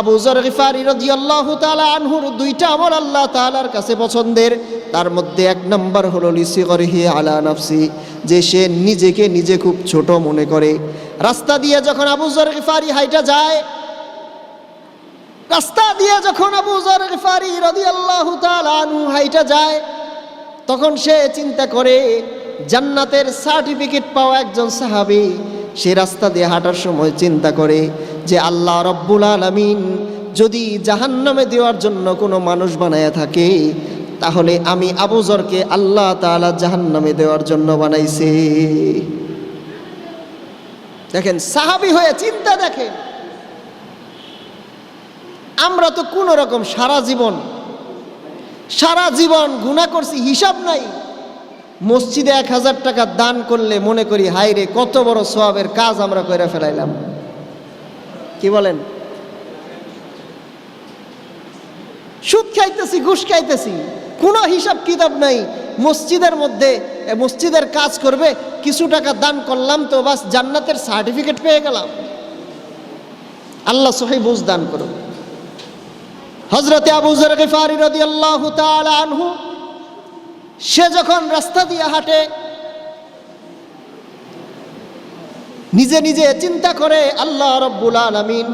আবু জর গিফারি রাদিয়াল্লাহু তাআলা আনহুর দুইটা আমল আল্লাহ তাআলার কাছে পছন্দের। তার মধ্যে এক নম্বর হলো লিসিগরিহি আলা নাফসি, যে সে নিজেকে নিজে খুব ছোট মনে করে। রাস্তা দিয়ে যখন আবু জর গিফারি হাইটা যায়, রাস্তা দিয়ে যখন আবু জর গিফারি রাদিয়াল্লাহু তাআলা আনহু হাইটা যায়, তখন সে চিন্তা করে, জান্নাতের সার্টিফিকেট পাওয়া একজন সাহাবী, সে রাস্তা দিয়ে হাঁটার সময় চিন্তা করে যে আল্লাহ রব্বুল আলামিন যদি জাহান্নামে দেওয়ার জন্য কোনো মানুষ বানায়া থাকে, তাহলে আমি আবুজরকে আল্লাহ তাআলা জাহান্নামে দেওয়ার জন্য বানাইছে। দেখেন, সাহাবি হয়ে চিন্তা দেখেন, আমরা তো কোনো রকম সারা জীবন সারা জীবন গুণা করছি, হিসাব নাই। মসজিদে এক হাজার টাকা দান করলে মনে করি হাইরে কত বড় সবের কাজ আমরা করে ফেলাইলাম। কি বলেন? সুদ খাইতেছি, ঘুষ খাইতেছি, কোনো হিসাব কিতাব নাই, মসজিদের মধ্যে মসজিদের কাজ করবে, কিছু টাকা দান করলাম তো বাস জান্নাতের সার্টিফিকেট পেয়ে গেলাম। আল্লাহ সহি বুঝ দান করুন হজরতে আবু জর গিফারি তাআলা আনহু, সে যখন রাস্তা দিয়ে হাঁটে নিজে নিজে চিন্তা করে আল্লাহ রব্বুল আলামিন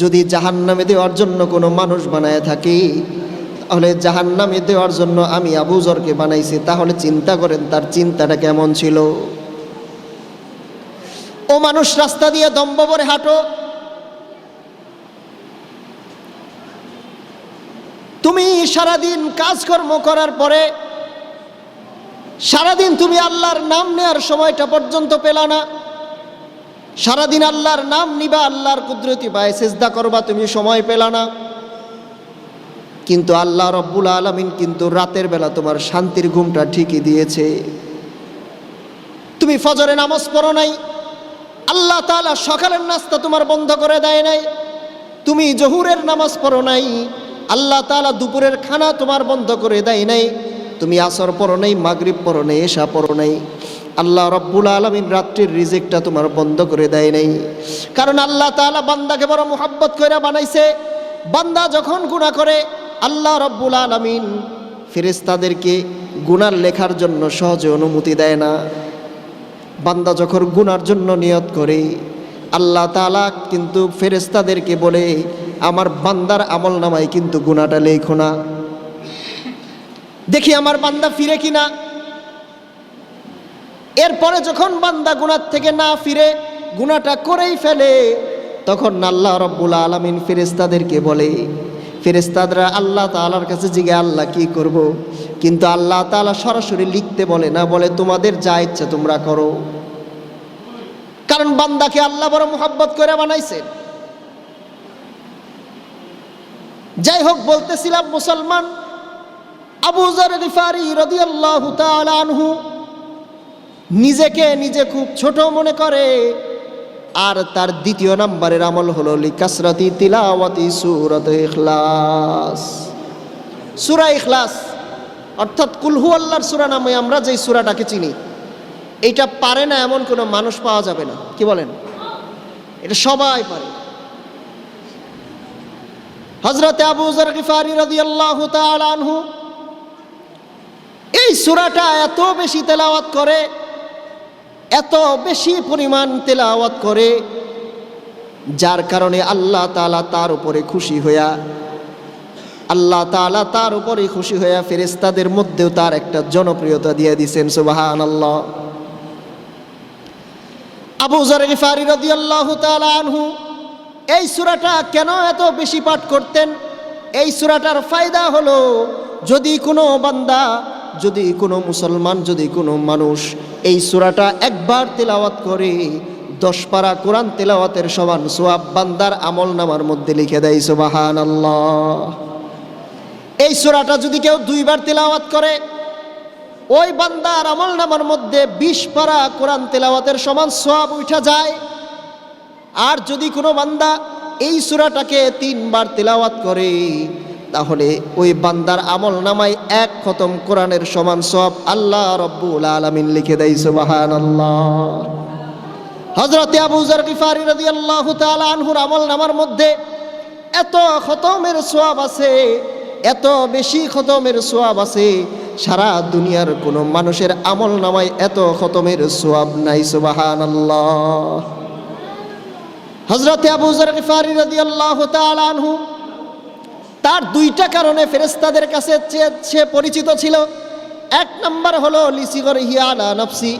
যদি জাহান্নামে দেওয়ার জন্য কোনো মানুষ বানায় থাকি, তাহলে জাহান্নামে দেওয়ার জন্য আমি আবু জরকে বানাইছি, তাহলে চিন্তা করেন তার চিন্তাটা কেমন ছিল। ও মানুষ রাস্তা দিয়ে দম্ব করে হাঁটো। তুমি সারাদিন কাজকর্ম করার পরে, সারাদিন তুমি আল্লাহর নাম নেওয়ার সময়টা পর্যন্ত পেলা না। সারাদিন আল্লাহর নাম নিবা, আল্লাহর কুদরতি পায় চেষ্টা করবা, তুমি সময় পেলা না। কিন্তু আল্লাহ রব্বুল আলমিন কিন্তু রাতের বেলা তোমার শান্তির ঘুমটা ঠিকই দিয়েছে। তুমি ফজরে নামাজ পড়ো নাই, আল্লাহ তালা সকালের নাস্তা তোমার বন্ধ করে দেয় নাই। তুমি জহুরের নামাজ পড়ো নাই, আল্লাহ তালা দুপুরের খানা তোমার বন্ধ করে দেয় নাই। তুমি আসর পড়ো নাই, মাগরিব পড়ো নাই, এশা পড়ো নাই। আল্লাহ রব্বুল আলমিন রাত্রির রিজেকটা তোমার বন্ধ করে দেয় নাই। কারণ আল্লাহ তাআলা বান্দাকে বড় মোহাব্বত করে বানাইছে। বান্দা যখন গুণা করে, আল্লাহ রব্বুল আলমিন ফেরেস্তাদেরকে গুনার লেখার জন্য সহজে অনুমতি দেয় না। বান্দা যখন গুনার জন্য নিয়ত করে, আল্লাহ তাআলা কিন্তু ফেরেস্তাদেরকে বলে, আমার বান্দার আমল নামায় কিন্তু গুনাটা লেখো না। দেখি আমার বান্দা ফিরে কিনা? এরপরে যখন বান্দা গুনার থেকে না ফিরে গুনাটা করেই ফেলে, তখন আল্লাহ রব্বুল আলমিন ফেরেস্তাদেরকে বলে ফেরেস্তাদরা আল্লাহ তালার কাছে জিগে আল্লাহ কি করব। কিন্তু আল্লাহ তাআলা সরাসরি লিখতে বলে না, বলে, তোমাদের যা ইচ্ছা তোমরা করো কারণ বান্দাকে আল্লাহ বড় মোহাব্বত করে বানাইছেন যাই হোক, বলতেছিলাম মুসলমান আবু জর গিফারি রাদিয়াল্লাহু তাআলা আনহু নিজেকে নিজে খুব ছোট মনে করে। আর তার দ্বিতীয় নাম্বারের আমল হলো, লিকাসরাতি তিলাওয়াতি সূরাত ইখলাস। সূরা ইখলাস, অর্থাৎ কুলহু আল্লাহর সূরা নামে আমরা যেই সূরাটাকে চিনি, এইটা পারে না এমন কোনো মানুষ পাওয়া যাবে না। কি বলেন? এটা সবাই পারে। হজরতে আবু জর গিফারি রাদিয়াল্লাহু তাআলা আনহু, এই সূরাটা এত বেশি তেলাওয়াত করে এত বেশি পরিমাণ তেলাওয়াত করে, যার কারণে আল্লাহ তাআলা তার উপরে খুশি হইয়া, আল্লাহ তাআলা তার উপরে খুশি হইয়া ফেরেশতাদের মধ্যেও তার একটা জনপ্রিয়তা দিয়ে দিছেন, সুবহানাল্লাহ। আবু জর গিফারি রাদিয়াল্লাহু তাআলা আনহু, এই সূরাটা কেন এত বেশি পাঠ করতেন? এই সূরাটার ফায়দা হলো, যদি কোনো বান্দা যদি কোনো মুসলমান, যদি কোনো মানুষ এই সূরাটা একবার তেলাওয়াত করে, দশ পারা কোরআন তেলাওয়াতের সমান সোয়াব বান্দার আমল নামার মধ্যে লিখে দেয় সুবাহান এই সূরাটা যদি কেউ দুইবার তেলাওয়াত করে, ওই বান্দার আমল নামার মধ্যে বিশ পারা কোরআন তেলাওয়াতের সমান সোয়াব উঠা যায়। আর যদি কোনো বান্দা এই সূরাটাকে তিনবার তেলাওয়াত করে তাহলে ওই বান্দার আমল নামায় এক খতম কোরআনের সমান সব আল্লাহ রব্বুল আলামিন লিখে দেয়, সুবহানাল্লাহ। হযরতে আবু যর গিফারি রাদিয়াল্লাহু তাআলা আনহুর আমল নামার মধ্যে এত খতমের সোয়াব আছে, এত বেশি খতমের সোয়াব আছে, সারা দুনিয়ার কোনো মানুষের আমল নামায় এত খতমের সোয়াব নাই সুবাহান আল্লাহ হজরত আবু জর গিফারি রাদিয়াল্লাহু তাআলা আনহু তার দুইটা কারণে ফেরেস্তাদের কাছে সে পরিচিত ছিল। এক নম্বর হলো, লিসিগর হিয়ালা নফসি,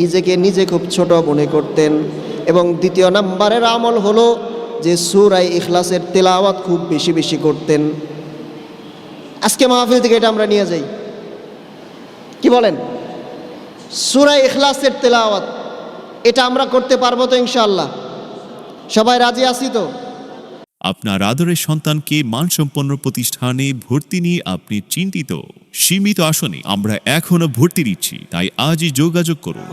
নিজেকে নিজে খুব ছোট মনে করতেন। এবং দ্বিতীয় নম্বরের আমল হলো যে সুরাই ইখলাসের তেলাওয়াত খুব বেশি বেশি করতেন। আজকে মাহফিল থেকে এটা আমরা নিয়ে যাই। কি বলেন? সুরাই ইখলাসের তেলাওয়াত, এটা আমরা করতে পারব তো ইনশাআল্লাহ। সবাই রাজি আছি তো? আপনার আদরের সন্তানকে মানসম্পন্ন প্রতিষ্ঠানে ভর্তি নিয়ে আপনি চিন্তিত। সীমিত আসনে আমরা এখনও ভর্তি দিচ্ছি তাই আজই যোগাযোগ করুন।